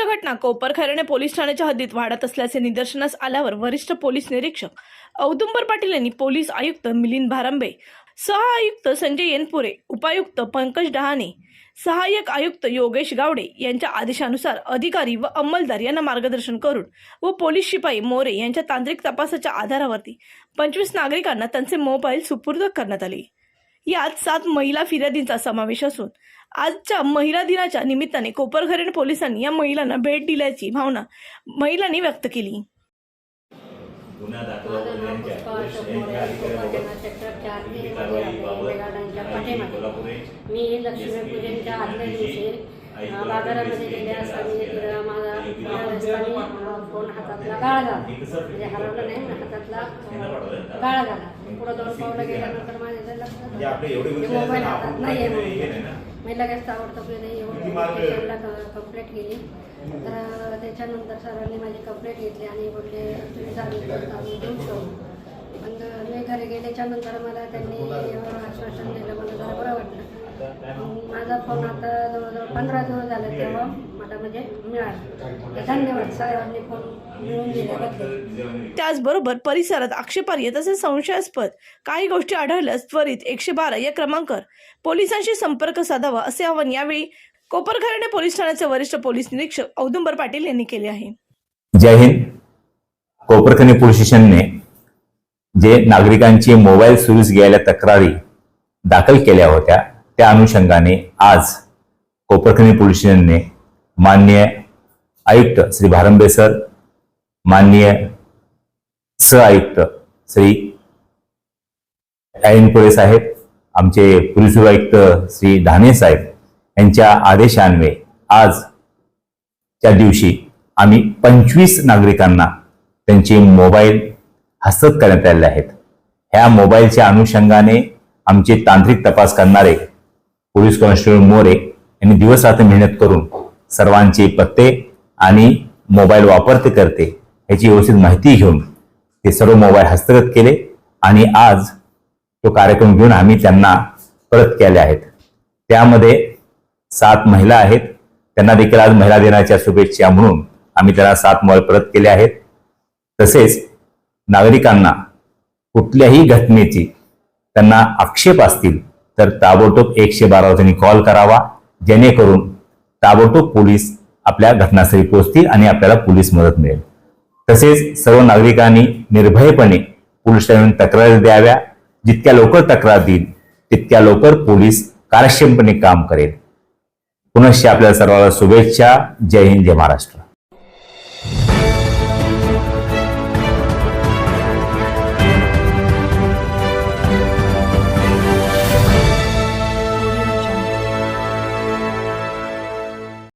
घटना कोपरखैरणे पोलीस ठाण्याच्या हद्दीत वाढत असल्याचे निदर्शनास आल्यावर वरिष्ठ पोलीस निरीक्षक औदुंबर पाटील यांनी पोलीस आयुक्त मिलिंद भारांबे सह आयुक्त संजय येनपुरे उपायुक्त पंकज डहाणे सहाय्यक आयुक्त योगेश गावडे यांच्या आदेशानुसार अधिकारी व अंमलदार यांना मार्गदर्शन करून व पोलीस शिपाई मोरे यांच्या तांत्रिक तपासाच्या आधारावरती पंचवीस नागरिकांना त्यांचे मोबाईल सुपूर्द करण्यात आले. यात सात महिला फिर्यादींचा समावेश असून आजच्या महिला दिनाच्या निमित्ताने कोपरखैरणे पोलिसांनी या महिलांना भेट दिल्याची भावना महिलांनी व्यक्त केली. गुन्हा दाखल मी लक्ष्मीपूजनच्या आदल्या दिवशी बाजारामध्ये गेले असताना तर माझा माझ्या रस्त्याने अं, फोन हातातला गाळ झाला म्हणजे हरवला नाही पण हातातला गाळ झाला पुढं दोन पावलं गेल्यानंतर माझ्या लक्षात म्हणजे आहेत मोबाईल ना, हातात नाही आहे हे. नाही ना. मी लगेच ताबडतोब? स्टेशनला कंप्लेंट केली. तर त्याच्यानंतर सरांनी माझी कंप्लेंट घेतली आणि बोलले तुम्ही सांगितलं आम्ही देऊ शकतो मी घरी गेल्याच्यानंतर मला त्यांनी आश्वासन दिलं मला जरा बरं वाटलं. माझा फोन आता जवळजवळ पंधरा दिवस झाले तेव्हा. मला म्हणजे मिळाला. धन्यवाद साहेबांनी त्याचबरोबर परिसरात आक्षेपार्ह तसेच संशयास्पद काही गोष्टी आढळल्यास त्वरित एकशे बारा या क्रमांकावर पोलिसांशी संपर्क साधावा असे आवाहन यावेळी कोपरखैरणे पोलीस ठाण्याचे वरिष्ठ पोलीस निरीक्षक औदुंबर पाटील यांनी केले आहे. जय हिंद. कोपरखनी पोलीस स्टेशनने जे नागरिकांची मोबाईल सुरूच गेल्या तक्रारी दाखल केल्या होत्या त्या अनुषंगाने आज कोपरखनी पोलीस स्टेशनने माननीय आयुक्त श्री भारंबे सर माननीय सह आयुक्त श्री ऐनपुरे साहेब आमचे पोलीस आयुक्त श्री धाने साहेब यांच्या आदेशान्वये आज त्या दिवशी आम्ही पंचवीस नागरिकांना त्यांचे मोबाईल हस्तगत करण्यात आलेले आहेत. ह्या मोबाईलच्या अनुषंगाने आमचे तांत्रिक तपास करणारे पोलीस कॉन्स्टेबल मोरे यांनी दिवस रात्र मेहनत करून सर्वांचे पत्ते आणि मोबाईल वापरते करते याची व्यवस्थित माहिती घेऊन ते सर्व मोबाईल हस्तगत केले आणि आज तो कार्यक्रम घेऊन आम्ही त्यांना परत केले आहेत. त्यामध्ये सात महिला आहेत. त्यांना देखील आज महिला दिनाच्या शुभेच्छा म्हणून आम्ही त्यांना सात मोबाईल परत केले आहेत. तसेच नागरिकांना कुठल्याही घटनेची त्यांना आक्षेप असतील तर ताबडतोब एकशे बारावर त्यांनी कॉल करावा. जेणेकरून ताबडतोब पोलीस आपल्या घटनास्थळी पोहोचतील आणि आपल्याला पोलीस मदत मिळेल. तसेच सर्व नागरिकांनी निर्भयपणे पोलीस ठाण्यात तक्रारी द्याव्या. जितक्या लवकर तक्रार देईल तितक्या लवकर पोलीस कार्यक्षमपणे काम करेल. पुनश्च आपल्या सर्वांना शुभेच्छा. जय हिंद जय महाराष्ट्र.